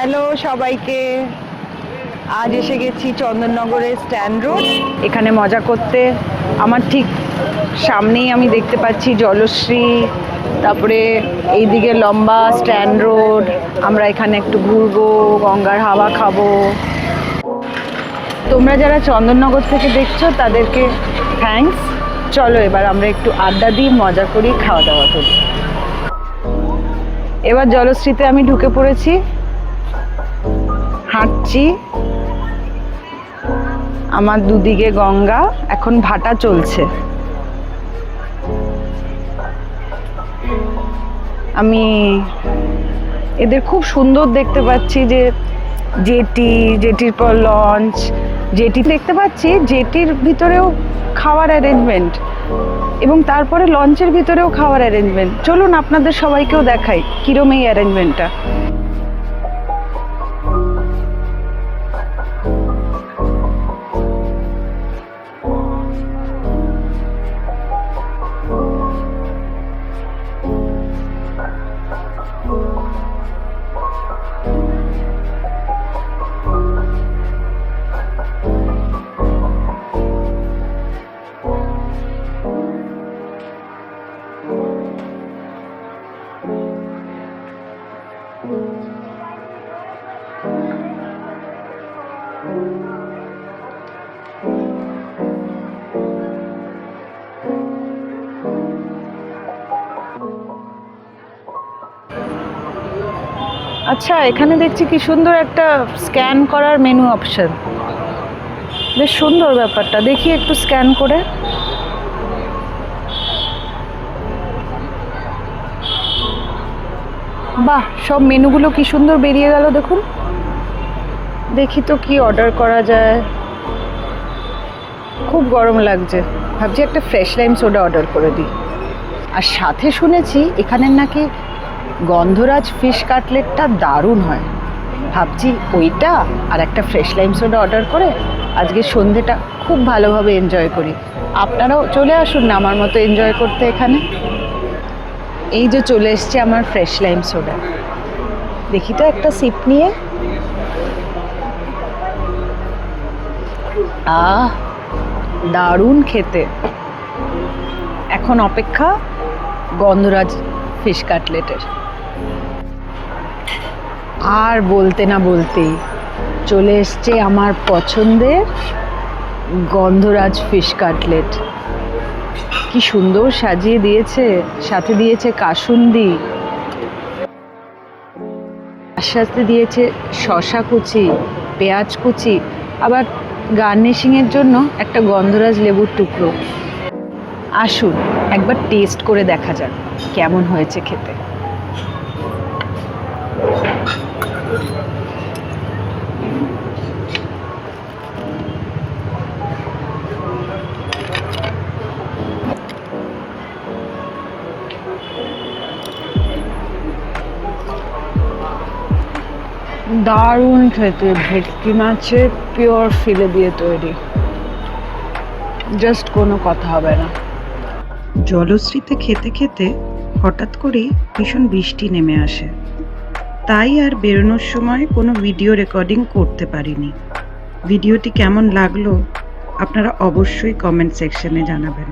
Hello সবাইকে। আজ এসে গেছি চন্দননগরের স্ট্যান্ড রোড। এখানে মজা করতে। আমার ঠিক সামনেই আমি দেখতে পাচ্ছি জলশ্রী, তারপরে এইদিকে লম্বা স্ট্যান্ড রোড। আমরা এখানে একটু ঘুরবো, গঙ্গার হাওয়া খাব। তোমরা যারা চন্দননগর থেকে দেখছ, তাদেরকে থ্যাঙ্কস চলো এবার আমরা একটু আড্ডা দিই, মজা করি, খাওয়া দাওয়া করি। এবার জলশ্রীতে আমি ঢুকে পড়েছি। হাঁটছি। আমার দুদিকে গঙ্গা, এখন ভাটা চলছে। আমি এদের খুব সুন্দর দেখতে পাচ্ছি যে জেটি, জেটির পর লঞ্চ, জেটি দেখতে পাচ্ছি জেটির ভিতরেও খাওয়ার অ্যারেঞ্জমেন্ট এবং তারপরে লঞ্চের ভিতরেও খাওয়ার অ্যারেঞ্জমেন্ট চলুন আপনাদের সবাইকেও দেখাই কিরম এই অ্যারেঞ্জমেন্টটা আচ্ছা এখানে দেখছি কি সুন্দর একটা স্ক্যান করার মেনু অপশন বেশ সুন্দর ব্যাপারটা। দেখি একটু স্ক্যান করে। বাহ, সব মেনুগুলো কি সুন্দর বেরিয়ে গেল দেখুন। দেখি তো কি অর্ডার করা যায়। খুব গরম লাগছে। ভাবছি একটা ফ্রেশ লাইম সোডা অর্ডার করে দিই। আর সাথে শুনেছি এখানের নাকি গন্ধরাজ ফিশ কাটলেটটা দারুণ হয়। ভাবছি ওইটা আর একটা ফ্রেশ লাইম সোডা অর্ডার করে আজকে সন্ধেটা খুব ভালোভাবে এনজয় করি। আপনারাও চলে আসুন না আমার মতো এনজয় করতে এখানে। এই যে চলে এসছে আমার ফ্রেশ লাইম সোডা দেখি তো একটা সিপ নিয়ে। আহ, দারুণ খেতে। এখন অপেক্ষা গন্ধরাজ ফিশ কাটলেটের আর বলতে না বলতেই চলে এসছে আমার পছন্দের গন্ধরাজ ফিশ কাটলেট কি সুন্দর সাজিয়ে দিয়েছে, সাথে দিয়েছে কাসুন্দি। সাথে দিয়েছে শশা কুচি, পেঁয়াজ কুচি, আবার গার্নিশিংয়ের জন্য একটা গন্ধরাজ লেবুর টুকরো। আসুন, একবার টেস্ট করে দেখা যাক কেমন হয়েছে খেতে। দারুণ খেতে, ভেটকি মাছের পিওর ফিলে দিয়ে তৈরি। জাস্ট কোনো কথা হবে না। জলশ্রীতে খেতে খেতে হঠাৎ করেই ভীষণ বৃষ্টি নেমে আসে। তাই আর বেরোনোর সময় কোনো ভিডিও রেকর্ডিং করতে পারিনি। ভিডিওটি কেমন লাগল আপনারা অবশ্যই কমেন্ট সেকশনে জানাবেন।